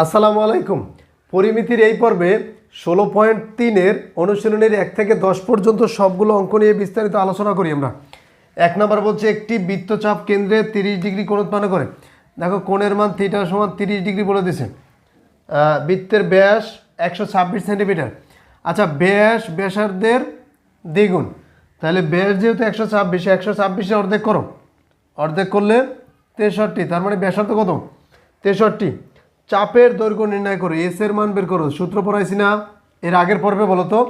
আসসালামু আলাইকুম। পরিমিতির এই পর্বে ষোলো পয়েন্ট তিনের অনুশীলনের এক থেকে দশ পর্যন্ত সবগুলো অঙ্ক নিয়ে বিস্তারিত আলোচনা করি আমরা। এক নম্বর বলছে একটি বৃত্তচাপ কেন্দ্রে তিরিশ ডিগ্রি কোণ উৎপন্ন করে। দেখো কোণের মান থিটা সমান তিরিশ ডিগ্রি বলে আহ, বৃত্তের ব্যাস একশো ছাব্বিশ সেন্টিমিটার। আচ্ছা ব্যাস ব্যাসার্ধের দ্বিগুণ। তাহলে ব্যাস যেহেতু একশো ছাব্বিশে একশো ছাব্বিশে অর্ধেক করো। অর্ধেক করলে তেষট্টি তার মানে ব্যাসার্ধ কত? তেষট্টি। চাপের দৈর্ঘ্য নির্ণয় করো এস এর মান বের করো। সূত্র পড়াইছি না, এর আগের পর্বে বলো তো।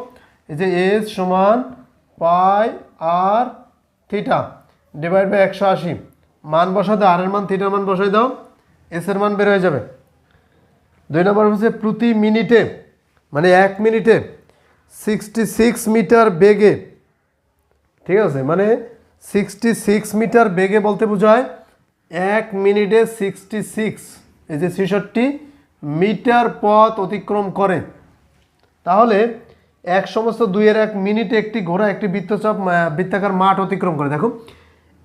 এই যে এস সমান pi r theta divide by একশো আশি। মান বসা দাও আর এর মান থিটার মান বসাই দাও এস এর মান বের হয়ে যাবে। দুই নম্বর হচ্ছে প্রতি মিনিটে মানে এক মিনিটে সিক্সটি সিক্স মিটার বেগে, ঠিক আছে? মানে সিক্সটি সিক্স মিটার বেগে বলতে বোঝায় এক মিনিটে সিক্সটি সিক্স এই যে ছেষট্টি, মিটার পথ অতিক্রম করে। তাহলে এক সমস্ত দুইয়ের এক মিনিটে একটি ঘোড়া, একটি বৃত্তচাপ বৃত্তাকার মাঠ অতিক্রম করে। দেখো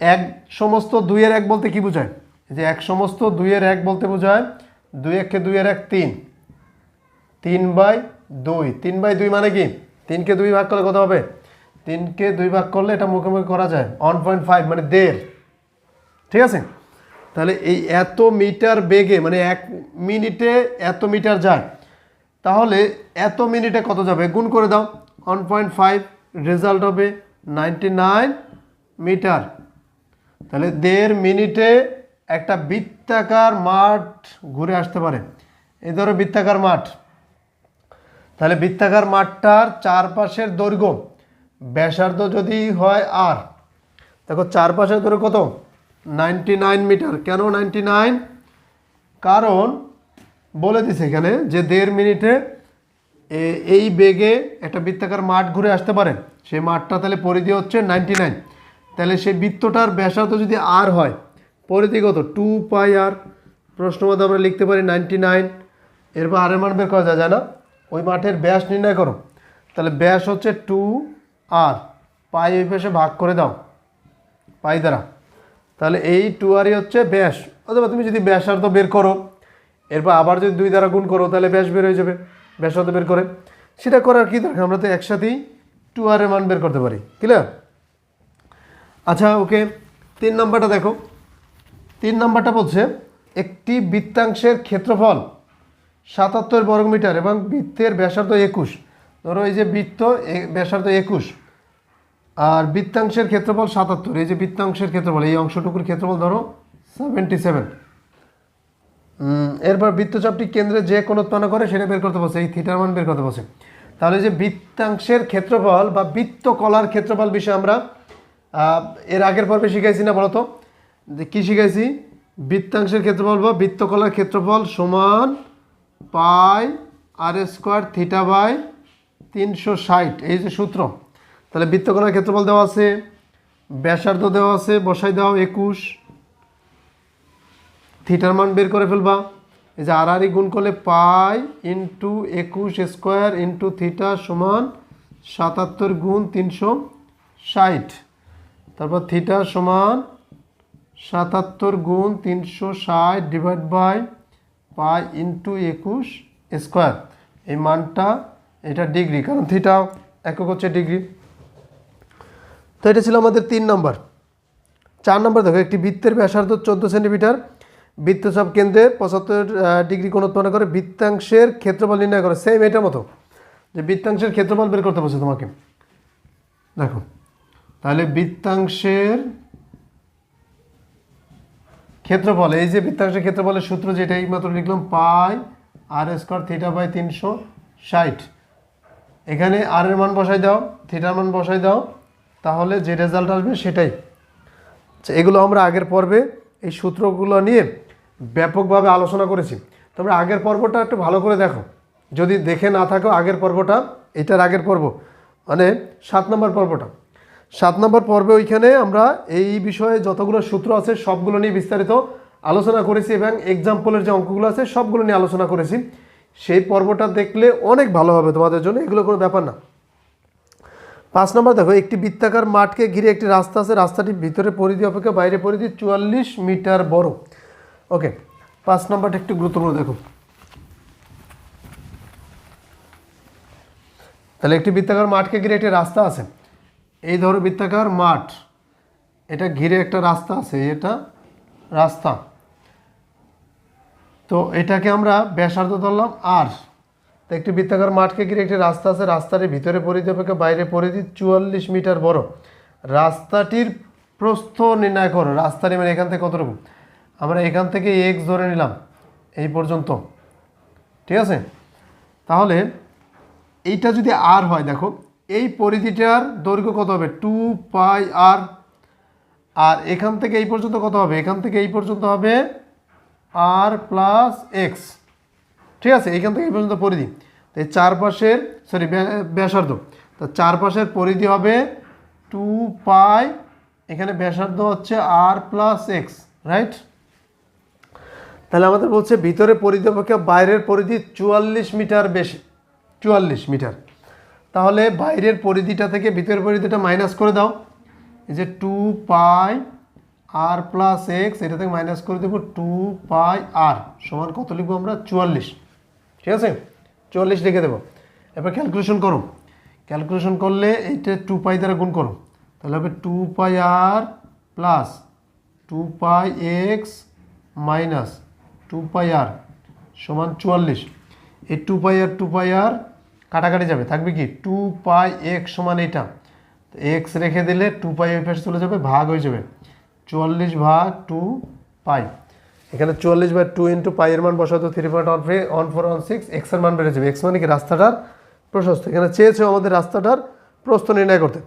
এক সমস্ত দুইয়ের এক বলতে কি বোঝায়? এই যে এক সমস্ত দুইয়ের এক বলতে বোঝায় দুই এককে দুইয়ের এক তিন। তিন বাই দুই। তিন বাই দুই মানে কি? তিনকে দুই ভাগ করলে কত হবে? তিনকে দুই ভাগ করলে এটা মুখোমুখি করা যায়। ওয়ান পয়েন্ট ফাইভ মানে দেড়। ঠিক আছে? তাহলে এই এত মিটার বেগে মানে এক মিনিটে এত মিটার যায়, তাহলে এত মিনিটে কত যাবে? গুণ করে দাও ওয়ান পয়েন্ট ফাইভ রেজাল্ট হবে নাইনটি নাইন মিটার। তাহলে দেড় মিনিটে একটা বৃত্তাকার মাঠ ঘুরে আসতে পারে। এই ধরো বৃত্তাকার মাঠ। তাহলে বৃত্তাকার মাঠটার চারপাশের দৈর্ঘ্য, ব্যাসার্ধ যদি হয় আর দেখো চারপাশের দৈর্ঘ্য কত? Ninety nine metre. কেন নাইনটি নাইন? কারণ বলে দিছে এখানে যে দেড় মিনিটে এই বেগে একটা বৃত্তাকার মাঠ ঘুরে আসতে পারে। সেই মাঠটা তাহলে পরিধি হচ্ছে নাইনটি নাইন। তাহলে সেই বৃত্তটার ব্যাসার্ধ যদি আর হয়, পরিধি কত? Two pi r. প্রশ্ন মধ্যে আমরা লিখতে পারি নাইনটি নাইন। এরপর আরের মান বের করা যায় না? ওই মাঠের ব্যাস নির্ণয় করো। তাহলে ব্যাস হচ্ছে টু আর। পাই ওই ভাগ করে দাও। পাই দ্বারা। তাহলে এই টু আরই হচ্ছে ব্যাস। অথবা তুমি যদি ব্যাসার্ধ বের করো, এরপর আবার যদি দুই দ্বারা গুণ করো, তাহলে ব্যাস বের হয়ে যাবে। ব্যাসার্ধ বের করে। সেটা করার কি দরকার? আমরা তো একসাথেই টু আর এর মান বের করতে পারি। ক্লিয়ার আচ্ছা ওকে তিন নাম্বারটা দেখো। তিন নাম্বারটা বলছে, একটি বৃত্তাংশের ক্ষেত্রফল সাতাত্তর বর্গমিটার এবং বৃত্তের ব্যাসার্ধ একুশ। ধরো এই যে বৃত্ত ব্যাসার্ধ একুশ। আর বৃত্তাংশের ক্ষেত্রফল সাতাত্তর। এই যে বৃত্তাংশের ক্ষেত্রফল, এই অংশটুকুর ক্ষেত্রফল ধরো সেভেন্টি সেভেন এরপর বৃত্তচাপটি কেন্দ্রে যে কোণ উৎপন্ন করে সেটা বের করতে বসে, এই থিটার মান বের করতে বসে। তাহলে যে বৃত্তাংশের ক্ষেত্রফল বা বৃত্তকলার ক্ষেত্রফল বিষয়ে আমরা এর আগের পর্বে শিখাইছি না বলতো? যে কী শিখাইছি? বৃত্তাংশের ক্ষেত্রফল বা বৃত্তকলার ক্ষেত্রফল সমান pi r square theta by তিনশো ষাট। এই যে সূত্র। তাহলে বৃত্তকলার ক্ষেত্রফল দেওয়া আছে, ব্যাসার্ধ দেওয়া আছে, বসাই দাও একুশ। থিটার মান বের করে ফেলবা। এই যে আর আরই গুণ করলে পাই ইন্টু একুশ স্কোয়ার ইন্টু থিটা সমান সাতাত্তর গুণ তিনশো ষাট। তারপর থিটা সমান সাতাত্তর গুণ তিনশো ষাট ডিভাইড বাই পাই ইন্টু একুশ স্কোয়ার। এই মানটা এটা ডিগ্রি, কারণ থিটা একক হচ্ছে ডিগ্রি। তো এটা ছিল আমাদের তিন নম্বর। চার নম্বর দেখো, একটি বৃত্তের ব্যাসার্ধ চোদ্দ সেন্টিমিটার। বৃত্তচাপ কেন্দ্রে পঁচাত্তর ডিগ্রি কোণ উৎপন্ন করে, বৃত্তাংশের ক্ষেত্রফল নির্ণয় করে। সেম এটার মতো। যে বৃত্তাংশের ক্ষেত্রফল বের করতে বলছে তোমাকে। দেখো, তাহলে বৃত্তাংশের ক্ষেত্রফল, এই যে বৃত্তাংশের ক্ষেত্রফলের সূত্র যেটা এই মাত্র লিখলাম, pi r square theta by তিনশো ষাট। এখানে আর এর মান বসাই দাও, থিটার মান বসাই দাও। তাহলে যে রেজাল্ট আসবে সেটাই। আচ্ছা এগুলো আমরা আগের পর্বে এই সূত্রগুলো নিয়ে ব্যাপকভাবে আলোচনা করেছি। তোমরা আগের পর্বটা একটু ভালো করে দেখো। যদি দেখে না থাকো, আগের পর্বটা, এটার আগের পর্ব। মানে সাত নম্বর পর্বটা। সাত নম্বর পর্বে ওইখানে আমরা এই বিষয়ে যতগুলো সূত্র আছে, সবগুলো নিয়ে বিস্তারিত আলোচনা করেছি এবং এক্সাম্পলের যে অঙ্কগুলো আছে, সবগুলো নিয়ে আলোচনা করেছি। সেই পর্বটা দেখলে অনেক ভালো হবে তোমাদের জন্য। এগুলো কোনো ব্যাপার না। পাঁচ নম্বর দেখো, একটি বৃত্তাকার মাঠকে ঘিরে একটি রাস্তা আছে, রাস্তাটি ভিতরে পরিধি অপেক্ষা, বাইরে পরিধি চুয়াল্লিশ মিটার বড়। ওকে, পাঁচ নম্বরটা একটু গুরুত্বপূর্ণ দেখো। তাহলে একটি বৃত্তাকার মাঠকে ঘিরে একটি রাস্তা আছে। এই ধরো বৃত্তাকার মাঠ, এটা ঘিরে একটা রাস্তা আছে, এটা রাস্তা। তো এটাকে আমরা ব্যাসার্ধ ধরলাম, আর তো একটি বৃত্তাকার মাঠকে ঘিরে একটি রাস্তা আছে। রাস্তাটির ভিতরে পরিধি অপেক্ষা বাইরে পরিধি চুয়াল্লিশ মিটার বড়। রাস্তাটির প্রস্থ নির্ণয় করো। রাস্তাটি মানে এখান থেকে কতটুকু? আমরা এখান থেকে এক্স ধরে নিলাম। এই পর্যন্ত। ঠিক আছে? তাহলে এইটা যদি আর হয়, দেখো, এই পরিধিটার দৈর্ঘ্য কত হবে? টু পাই আর। আর এখান থেকে এই পর্যন্ত কত হবে? এখান থেকে এই পর্যন্ত হবে আর প্লাস এক্স। ঠিক আছে, এইখান থেকে এই পর্যন্ত পরিধি। তো এই চারপাশের সরি ব্যাসার্ধ। তো চারপাশের পরিধি হবে টু পাই এখানে ব্যাসার্ধ হচ্ছে আর প্লাস এক্স রাইট তাহলে আমাদের বলছে ভিতরে পরিধি অপেক্ষা বাইরের পরিধি চুয়াল্লিশ মিটার বেশি, চুয়াল্লিশ মিটার। তাহলে বাইরের পরিধিটা থেকে ভিতরের পরিধিটা মাইনাস করে দাও। এই যে two pi r plus x এটা থেকে মাইনাস করে দেবো টু পাই আর সমান কত লিখব আমরা? চুয়াল্লিশ। ঠিক আছে? চুয়াল্লিশ লিখে দেবো। এবার ক্যালকুলেশন করো। ক্যালকুলেশন করলে এইটা টু পাই দ্বারা গুণ করো। তাহলে হবে two pi r plus two pi x minus two pi r সমান চুয়াল্লিশ। এই টু পাই আর টু পাই আর কাটাকাটি যাবে। থাকবে কি? টু পাই এক্স সমান এটা এক্স রেখে দিলে টু পাই ওই পাশে চলে যাবে, ভাগ হয়ে যাবে। চুয়াল্লিশ ভাগ টু পাই এখানে চুয়াল্লিশ বাই টু ইন্টু পাই এর মান বসাতো three point one free one four one six এক্সের মান বেড়ে যাবে এক্স মানে কি? রাস্তাটার প্রশস্ত। এখানে চেয়েছে আমাদের রাস্তাটার প্রস্থ নির্ণয় করতে।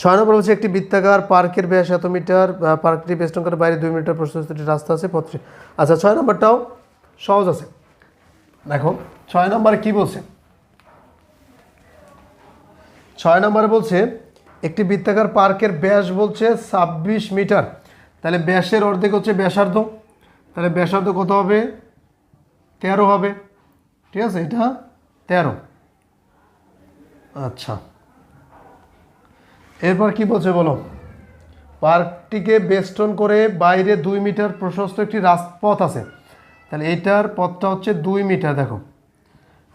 ছয় নম্বর হচ্ছে একটি বৃত্তাকার পার্কের ব্যাস এত মিটার পার্কটি বেষ্টনকার বাইরে দুই মিটার প্রশস্ত একটি রাস্তা আছে পত্রে আচ্ছা ছয় নম্বরটাও সহজ আছে। দেখো, ছয় নম্বরে কি বলছে? ছয় নম্বরে বলছে, একটি বৃত্তাকার পার্কের ব্যাস বলছে ছাব্বিশ মিটার। তাহলে ব্যাসের অর্ধেক হচ্ছে ব্যাসার্ধ। তাহলে ব্যাসার্ধ কত হবে? তেরো হবে। ঠিক আছে? এটা তেরো। আচ্ছা। এরপর কি বলছে বলো? পার্কটিকে বেষ্টন করে বাইরে দুই মিটার প্রশস্ত একটি রাজপথ আছে। তাহলে এটার পথটা হচ্ছে দুই মিটার, দেখো।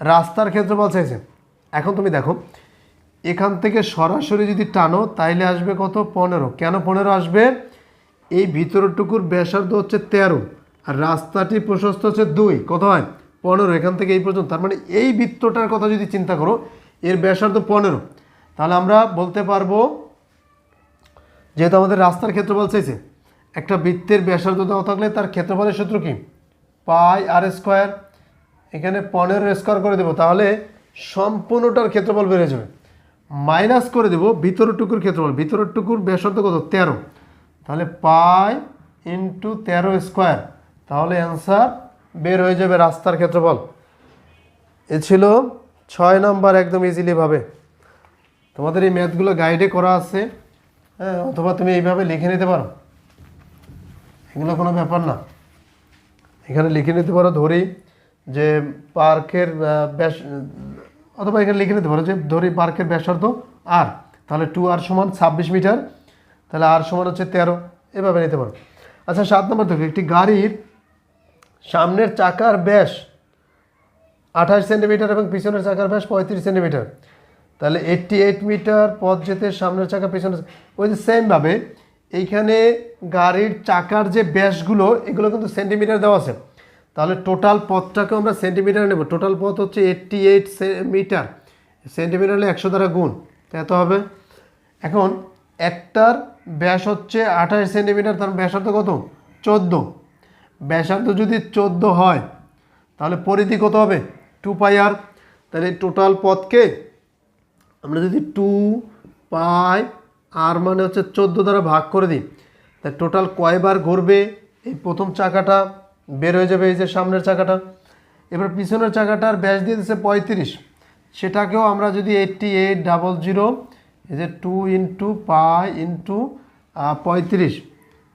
রাস্তার ক্ষেত্রফল চাইছে। এখন তুমি দেখো, এখান থেকে সরাসরি যদি টানো, তাইলে আসবে কত? পনেরো। কেন পনেরো আসবে? এই ভিতরটুকুর ব্যাসার্ধ হচ্ছে তেরো, আর রাস্তাটি প্রশস্ত হচ্ছে দুই। কত হয়? পনেরো, এখান থেকে এই পর্যন্ত। তার মানে এই বৃত্তটার কথা যদি চিন্তা করো, এর ব্যাসার্ধ পনেরো। তাহলে আমরা বলতে পারব, যেহেতু আমাদের রাস্তার ক্ষেত্রফল চাইছে, একটা বৃত্তের ব্যাসার্ধ দেওয়া থাকলে তার ক্ষেত্রফলের সূত্র কি? Pi r square. এখানে পনেরো স্কোয়ার করে দেবো, তাহলে সম্পূর্ণটার ক্ষেত্রফল বেড়ে যাবে। মাইনাস করে দেবো ভিতরটুকুর ক্ষেত্রফল। ভিতরটুকুর ব্যাসার্ধ কত? তেরো। তাহলে পাই ইন্টু তেরো স্কোয়ার তাহলে অ্যান্সার বের হয়ে যাবে রাস্তার ক্ষেত্রফল। এ ছিল ছয় নাম্বার একদম ইজিলিভাবে তোমাদের এই ম্যাথগুলো গাইডে করা আছে হ্যাঁ অথবা তুমি এইভাবে লিখে নিতে পারো। এগুলো কোনো ব্যাপার না। এখানে লিখে নিতে পারো ধরি যে পার্কের ব্যাস, অথবা এখানে লিখে নিতে পারো যে ধরি পার্কের ব্যাসার্ধ আর তাহলে টু আর সমান ছাব্বিশ মিটার। তাহলে আর সমান হচ্ছে তেরো। এভাবে নিতে পারো। আচ্ছা সাত নম্বর দেখো, একটি গাড়ির সামনের চাকার ব্যাস আঠাশ সেন্টিমিটার এবং পিছনের চাকার ব্যাস পঁয়ত্রিশ সেন্টিমিটার। তাহলে এইটটি এইট মিটার পথ যেতে সামনের চাকা পিছনের ওই যে সেমভাবে এইখানে গাড়ির চাকার যে ব্যাসগুলো, এগুলো কিন্তু সেন্টিমিটার দেওয়া আছে। তাহলে টোটাল পথটাকে আমরা সেন্টিমিটার নেব। টোটাল পথ হচ্ছে এইটটি এইট মিটার। সেন্টিমিটার হলে একশো দ্বারা গুণ। এত হবে। এখন একটার ব্যাস হচ্ছে আঠাশ সেন্টিমিটার, তার ব্যাসার্ধ কত? চোদ্দ। ব্যাসার্ধ যদি চোদ্দ হয়, তাহলে পরিধি কত হবে? Two pi r. তাহলে টোটাল পথকে আমরা যদি টু পাই আর মানে হচ্ছে চোদ্দ দ্বারা ভাগ করে দিই তাই টোটাল কয়বার ঘুরবে? এই প্রথম চাকাটা বের হয়ে যাবে, এই যে সামনের চাকাটা। এবার পিছনের চাকাটার ব্যাস দিয়ে দিচ্ছে পঁয়ত্রিশ। সেটাকেও আমরা যদি এইটটি এইট ডাবল জিরো এই যে টু ইন্টু পাই ইন্টু পঁয়ত্রিশ,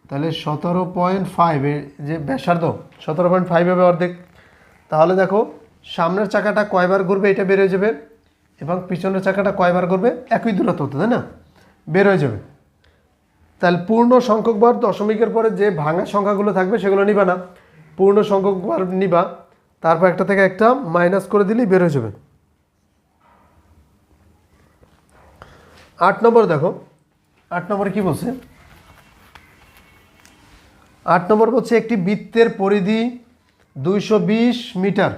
তাহলে সতেরো পয়েন্ট ফাইভ যে ব্যাসার্ধ, সতেরো পয়েন্ট ফাইভ হবে অর্ধেক। তাহলে দেখো, সামনের চাকাটা কয়বার ঘুরবে এটা বের হয়ে যাবে, এবং পিছনের চাকাটা কয়বার ঘুরবে? একই দূরত্ব হতো তাই না? বের হয়ে যাবে। তাহলে পূর্ণ সংখ্যক বার দশমিকের পরে যে ভাঙা সংখ্যাগুলো থাকবে সেগুলো নিবা না। পূর্ণ সংখ্যক বার নিবা, তারপর একটা থেকে একটা মাইনাস করে দিলেই বের হয়ে যাবে। আট নম্বর দেখো। আট নম্বরে কি বলছে? আট নম্বর বলছে একটি বৃত্তের পরিধি দুইশো বিশ মিটার।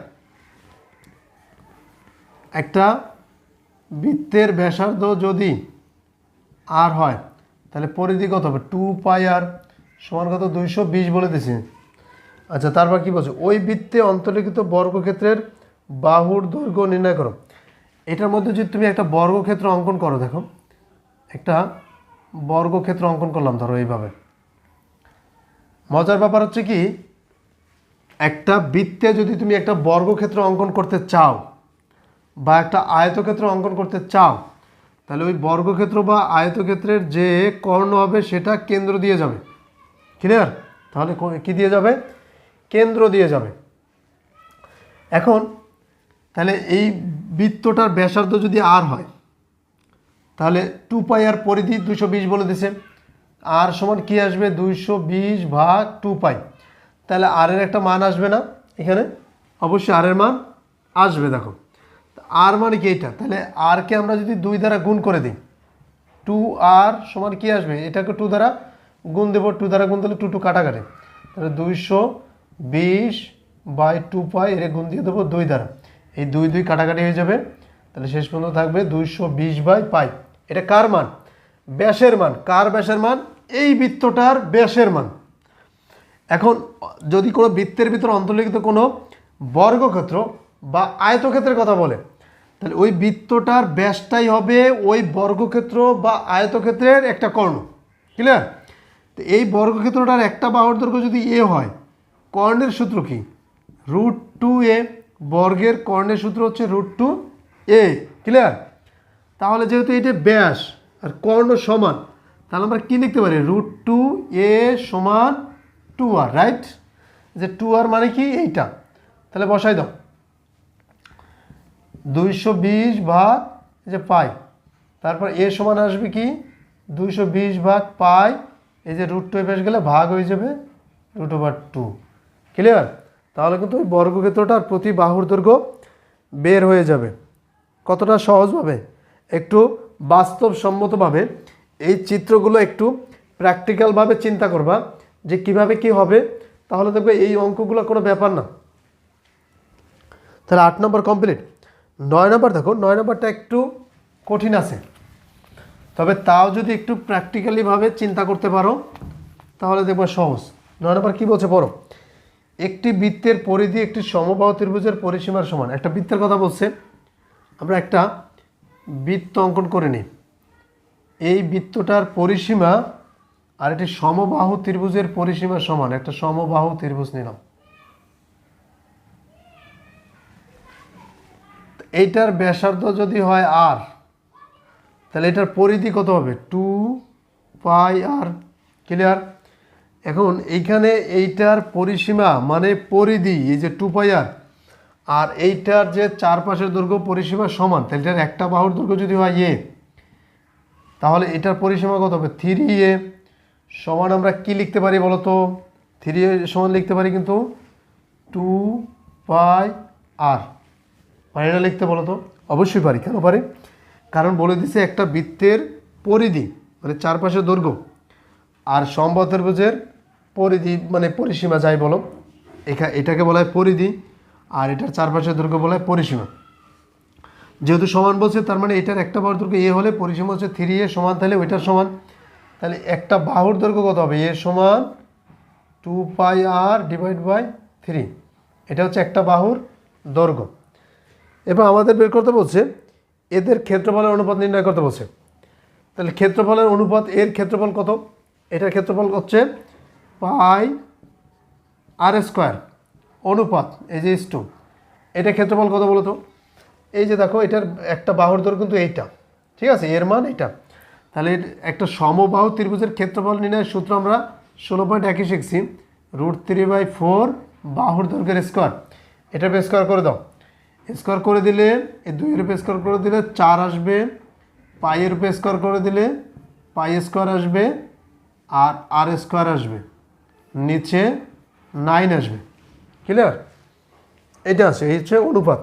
একটা বৃত্তের ব্যাসার্ধ যদি আর হয় তাহলে পরিধি কত হবে? টু পাই আর সমান কত? দুইশো বিশ বলে দিছি আচ্ছা তারপর কি বলছে? ওই বৃত্তে অন্তর্লিখিত বর্গক্ষেত্রের বাহুর দৈর্ঘ্য নির্ণয় করো। এটার মধ্যে যদি তুমি একটা বর্গক্ষেত্র অঙ্কন করো দেখো। একটা বর্গক্ষেত্র অঙ্কন করলাম ধরো এইভাবে। মজার ব্যাপার হচ্ছে কি, একটা বৃত্তে যদি তুমি একটা বর্গক্ষেত্র অঙ্কন করতে চাও বা একটা আয়তক্ষেত্র অঙ্কন করতে চাও, তাহলে ওই বর্গক্ষেত্র বা আয়তক্ষেত্রের যে কর্ণ হবে সেটা কেন্দ্র দিয়ে যাবে। ক্লিয়ার তাহলে কো- দিয়ে যাবে? কেন্দ্র দিয়ে যাবে। এখন, তাহলে এই বৃত্তটার ব্যাসার্ধ যদি আর হয় তাহলে টু পাই আর পরিধি দুশো বিশ বলে দিছে। আর সমান কি আসবে? দুইশো বিশ ভাগ টু পাই তাহলে আর এর একটা মান আসবে না এখানে। অবশ্যই আর এর মান আসবে, দেখো। আর মানে কি এইটা? তাহলে আরকে আমরা যদি দুই দ্বারা গুণ করে দিই টু আর সমান কি আসবে? এটাকে টু দ্বারা গুণ দেবো। টু দ্বারা গুণ দিলে টু টু কাটাকাটি। তাহলে দুইশো বিশ বাই টু পাই এর গুণ দিয়ে দেবো দুই দ্বারা। এই দুই দুই কাটাকাটি হয়ে যাবে। তাহলে শেষ পর্যন্ত থাকবে দুইশো বিশ বাই পাই এটা কার মান? ব্যাসের মান। কার ব্যাসের মান? এই বৃত্তটার ব্যাসের মান। এখন যদি কোনো বৃত্তের ভিতরে অন্তর্লিখিত কোনো বর্গক্ষেত্র বা আয়তক্ষেত্রের কথা বলে, তাহলে ওই বৃত্তটার ব্যাসটাই হবে ওই বর্গক্ষেত্র বা আয়তক্ষেত্রের একটা কর্ণ। ক্লিয়ার তো এই বর্গক্ষেত্রটার একটা বাহুর দৈর্ঘ্য যদি এ হয়, কর্ণের সূত্র কি? রুট টু এ বর্গের কর্ণের সূত্র হচ্ছে রুট টু এ। ক্লিয়ার তাহলে যেহেতু এটা ব্যাস আর কর্ণ সমান, তাহলে আমরা কী লিখতে পারি? রুট টু এ সমান টু আর, রাইট? যে টু আর মানে কি? এইটা। তাহলে বসাই দাও। দুইশো বিশ ভাগ, এই যে পাই। তারপর এ সমান আসবে কি? দুইশো বিশ ভাগ পাই, এই যে রুট টু বেশ গেলে ভাগ হয়ে যাবে রুট ওভার টু। ক্লিয়ার? তাহলে কিন্তু ওই বর্গক্ষেত্রটার প্রতি বাহুর দৈর্ঘ্য বের হয়ে যাবে। কতটা সহজভাবে একটু বাস্তবসম্মতভাবে এই চিত্রগুলো একটু প্র্যাকটিক্যালভাবে চিন্তা করবা যে কীভাবে কি হবে। তাহলে দেখবে এই অঙ্কগুলো কোনো ব্যাপার না। তাহলে আট নম্বর কমপ্লিট নয় নম্বর দেখো, নয় নম্বরটা একটু কঠিন আছে। তবে তাও যদি একটু প্র্যাকটিক্যালিভাবে চিন্তা করতে পারো, তাহলে দেখব সহজ। নয় নম্বর কী বলছে পড়ো? একটি বৃত্তের পরিধি একটি সমবাহু ত্রিভুজের পরিসীমার সমান। একটা বৃত্তের কথা বলছে। আমরা একটা বৃত্ত অঙ্কন করে নিই এই বৃত্তটার পরিসীমা আর একটি সমবাহু ত্রিভুজের পরিসীমার সমান। একটা সমবাহু ত্রিভুজ নিলাম। এইটার ব্যাসার্ধ যদি হয় আর তাহলে এটার পরিধি কত হবে? টু পাই আর ক্লিয়ার এখন এইখানে এইটার পরিসীমা মানে পরিধি, এই যে টু পাই আর আর এইটার যে চারপাশের দৈর্ঘ্য পরিসীমা সমান, তাহলে এটার একটা বাহুর দৈর্ঘ্য যদি হয় এ তাহলে এটার পরিসীমা কত হবে? থ্রি এ সমান আমরা কি লিখতে পারি বলো তো থ্রি এ সমান লিখতে পারি কিন্তু টু পাই আর পারি না লিখতে বলো তো অবশ্যই পারি। কেন পারি? কারণ বলে দিছে একটা বৃত্তের পরিধি মানে চারপাশের দৈর্ঘ্য আর সম্বতর্ভুজের পরিধি মানে পরিসীমা যাই বলো, এখা, এটাকে বলা হয় পরিধি। আর এটার চারপাশের দৈর্ঘ্য বলা হয় পরিসীমা। যেহেতু সমান বলছে, তার মানে এটার একটা বাহুর দৈর্ঘ্য এ হলে পরিসীমা হচ্ছে থ্রি এ সমান, তাহলে ওইটার সমান। তাহলে একটা বাহুর দৈর্ঘ্য কত হবে? এ সমান two pi r divide by three এটা হচ্ছে একটা বাহুর দৈর্ঘ্য এবার আমাদের বের করতে বলছে, এদের ক্ষেত্রফলের অনুপাত নির্ণয় করতে বলছে। তাহলে ক্ষেত্রফলের অনুপাত এর ক্ষেত্রফল কত? এটার ক্ষেত্রফল হচ্ছে পাই আর স্কোয়ার অনুপাত, এই যে টু এটা ক্ষেত্রফল কত বলো তো এই যে দেখো, এটার একটা বাহুর দৈর্ঘ্য কিন্তু এইটা, ঠিক আছে? এর মান এটা তাহলে একটা সমবাহু ত্রিভুজের ক্ষেত্রফল নির্ণয়ের সূত্র আমরা ষোলো পয়েন্ট একই শিখছি রুট থ্রি বাই ফোর বাহুর দৈর্ঘ্যের স্কোয়ার এটা স্কোয়ার করে দাও। স্কোয়ার করে দিলে, এই দুইয়ের উপরে স্কোয়ার করে দিলে চার আসবে পাইয়ের উপরে স্কোয়ার করে দিলে পাই স্কোয়ার আসবে, আর আর স্কোয়ার আসবে। নিচে নাইন আসবে। ক্লিয়ার এটা আছে, এই হচ্ছে অনুপাত।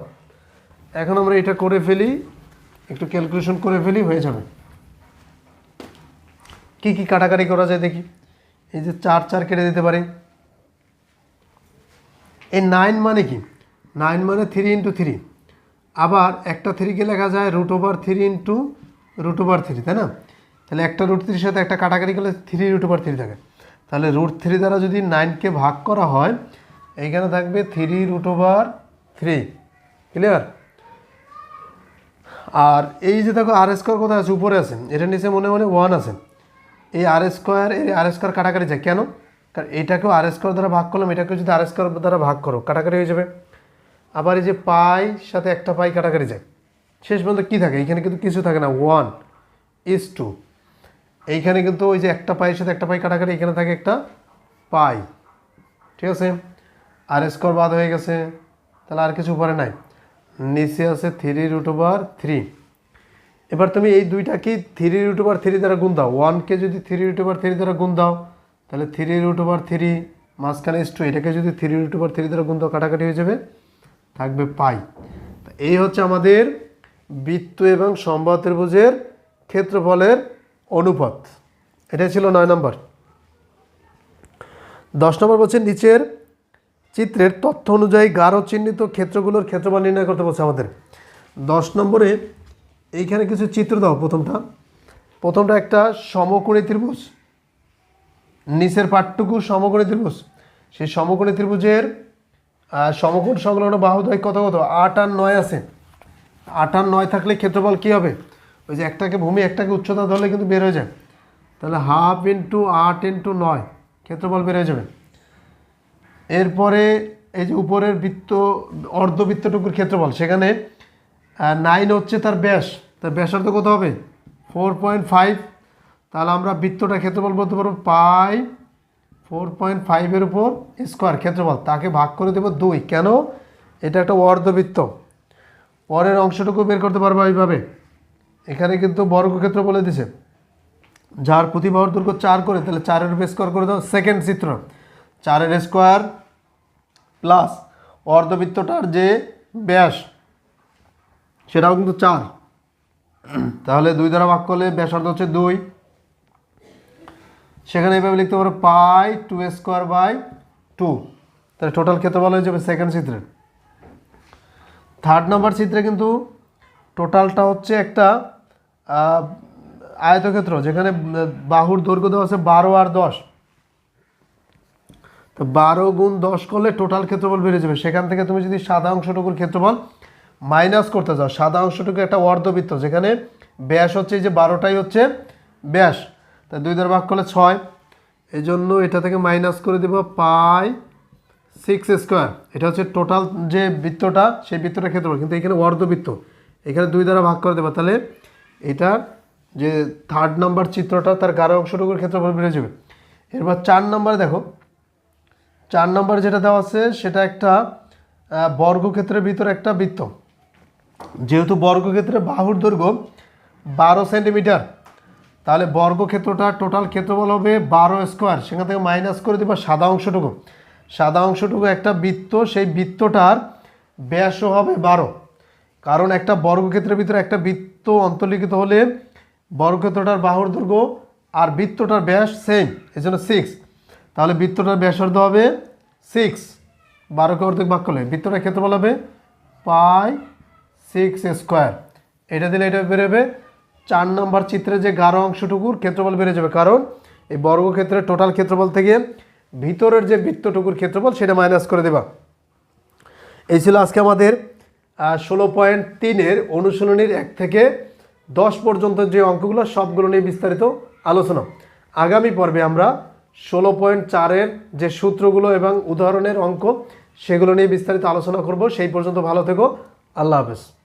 এখন আমরা এটা করে ফেলি, একটু ক্যালকুলেশন করে ফেলি, হয়ে যাবে। কি কি কাটাকাটি করা যায় দেখি। এই যে চার চার কেটে দিতে পারি। এই নাইন মানে কি? নাইন মানে থ্রি ইন্টু থ্রি আবার একটা থ্রিকে লেখা যায় root over three into root over three তাই না? তাহলে একটা রুট থ্রির সাথে একটা কাটাকাটি করলে থ্রি রুট ওভার থ্রি থাকে। তাহলে রুট থ্রি দ্বারা যদি নাইনকে ভাগ করা হয় এইখানে থাকবে three root over three clear আর এই যে দেখো আর স্কোয়ার কোথায় আছে? উপরে আছে। এটা নিচে মনে মনে ওয়ান আছে। এই আর স্কোয়ার এই আর স্কোয়ার কাটাকাটি যায়। কেন? কারণ এটাকেও আর স্কোয়ার দ্বারা ভাগ করলাম, এটাকেও যদি আর স্কোয়ার দ্বারা ভাগ করো, কাটাকাটি হয়ে যাবে। আবার এই যে পাই, সাথে একটা পাই কাটাকাটি যায়। শেষ পর্যন্ত কী থাকে? এখানে কিন্তু কিছু থাকে না। ওয়ান ইস টু এইখানে কিন্তু ওই যে একটা পাইয়ের সাথে একটা পাই কাটাকাটি এখানে থাকে একটা পাই। ঠিক আছে? আর স্কোয়ার বাদ হয়ে গেছে। তাহলে আর কিছু উপরে নাই। নিচে আছে থ্রি রুট ওভার থ্রি এবার তুমি এই দুইটাকে থ্রি রুট ওভার থ্রি দ্বারা গুণ দাও? ওয়ানকে যদি থ্রি রুট ওভার থ্রি দ্বারা গুণ দাও, তাহলে থ্রি রুট ওভার থ্রি মাঝখানে ইস টু এটাকে যদি থ্রি রুট ওভার থ্রি দ্বারা গুণ দাও, কাটাকাটি হয়ে যাবে, থাকবে পাই এই হচ্ছে আমাদের বৃত্ত এবং সম্বাদ ত্রিভুজের ক্ষেত্রফলের অনুপাত। এটাই ছিল নয় নম্বর। দশ নম্বর বলছে নিচের চিত্রের তথ্য অনুযায়ী গাঢ় চিহ্নিত ক্ষেত্রগুলোর ক্ষেত্রফল নির্ণয় করতে বলছে আমাদের। দশ নম্বরে এইখানে কিছু চিত্র দাও প্রথমটা। প্রথমটা একটা সমকোণী ত্রিভুজ। নিচের পাটটুকু সমকোণী ত্রিভুজ। সেই সমকোণী ত্রিভুজের সমকোণ সংলগ্ন বাহুদয় কত কত? আট আর নয় আছে। আট আর নয় থাকলে ক্ষেত্রফল কী হবে? ওই যে একটাকে ভূমি, একটাকে উচ্চতা ধরলে কিন্তু বের হয়ে যায়। তাহলে হাফ ইন্টু আট ইন্টু নয়, ক্ষেত্রফল বের হয়ে যাবে। এরপরে এই যে উপরের বৃত্ত, অর্ধবৃত্তটুকুর ক্ষেত্রফল, সেখানে নাইন হচ্ছে তার ব্যাস। তার ব্যাসার্ধ কত হবে? ফোর পয়েন্ট ফাইভ তাহলে আমরা বৃত্তটা ক্ষেত্রফল বলতে পারব পাই ফোর পয়েন্ট ফাইভের উপর স্কোয়ার ক্ষেত্রফল। তাকে ভাগ করে দেবো দুই। কেন? এটা একটা অর্ধবৃত্ত। পরের অংশটুকু বের করতে পারব এইভাবে। এখানে কিন্তু বর্গক্ষেত্র বলে দিছে। যার প্রতিবাহর দৈর্ঘ্য চার করে, তাহলে চারের উপর স্কোয়ার করে দাও। সেকেন্ড চিত্র। চারের স্কোয়ার প্লাস অর্ধবৃত্তটার যে ব্যাস, সেটাও কিন্তু চার। তাহলে দুই দ্বারা ভাগ করলে ব্যাসার্ধ হচ্ছে দুই। সেখানে এইভাবে লিখতে পারো pi two square by two. তাহলে টোটাল ক্ষেত্রফল হয়ে যাবে সেকেন্ড চিত্রের থার্ড নাম্বার চিত্রে কিন্তু টোটালটা হচ্ছে একটা আয়তক্ষেত্র, যেখানে বাহুর দৈর্ঘ্য দেওয়া আছে বারো আর দশ। বারো গুণ দশ করলে টোটাল ক্ষেত্রফল বেড়ে যাবে। সেখান থেকে তুমি যদি সাদা অংশটুকুর ক্ষেত্রফল মাইনাস করতে যাও, সাদা অংশটুকু একটা অর্ধবৃত্ত, যেখানে ব্যাস হচ্ছে এই যে বারোটাই হচ্ছে ব্যাস। তা দুই দ্বারা ভাগ করলে ছয়। এই জন্য এটা থেকে মাইনাস করে দেবো পাই সিক্স স্কোয়ার এটা হচ্ছে টোটাল যে বৃত্তটা, সেই বৃত্তটার ক্ষেত্রফল। কিন্তু এখানে অর্ধবৃত্ত। এখানে দুই দ্বারা ভাগ করে দেবো। তাহলে এটা যে থার্ড নাম্বার চিত্রটা, তার গাঢ় অংশটুকুর ক্ষেত্রফল বেড়ে যাবে। এরপর চার নম্বরে দেখো চার নম্বর যেটা দেওয়া আছে, সেটা একটা বর্গক্ষেত্রের ভিতরে একটা বৃত্ত। যেহেতু বর্গক্ষেত্রে বাহুর দৈর্ঘ্য বারো সেন্টিমিটার, তাহলে বর্গক্ষেত্রটা টোটাল ক্ষেত্রফল হবে বারো স্কোয়ার সেখান থেকে মাইনাস করে দেবো সাদা অংশটুকু। সাদা অংশটুকু একটা বৃত্ত, সেই বৃত্তটার ব্যাসও হবে বারো। কারণ একটা বর্গক্ষেত্রের ভিতরে একটা বৃত্ত অন্তর্লিখিত হলে বর্গক্ষেত্রটার বাহুর দৈর্ঘ্য আর বৃত্তটার ব্যাস সেম এই জন্য সিক্স তাহলে বৃত্তটার ব্যাসার্ধ হবে সিক্স বারোকে অর্ধেক ভাগ করলে বৃত্তটার ক্ষেত্রফল হবে পাই সিক্স স্কোয়ার এটা দিলে এটা বেরোবে চার নম্বর চিত্রে যে গাঢ় অংশটুকুর ক্ষেত্রফল বেড়ে যাবে। কারণ এই বর্গক্ষেত্রের টোটাল ক্ষেত্রফল থেকে ভিতরের যে বৃত্তটুকুর ক্ষেত্রফল সেটা মাইনাস করে দেবা। এই ছিল আজকে আমাদের ষোলো পয়েন্ট তিনের অনুশীলনীর এক থেকে দশ পর্যন্ত যে অঙ্কগুলো, সবগুলো নিয়ে বিস্তারিত আলোচনা। আগামী পর্বে আমরা ষোলো পয়েন্ট চারের যে সূত্রগুলো এবং উদাহরণের অঙ্ক, সেগুলো নিয়ে বিস্তারিত আলোচনা করব। সেই পর্যন্ত ভালো থেকো। আল্লাহ হাফেজ।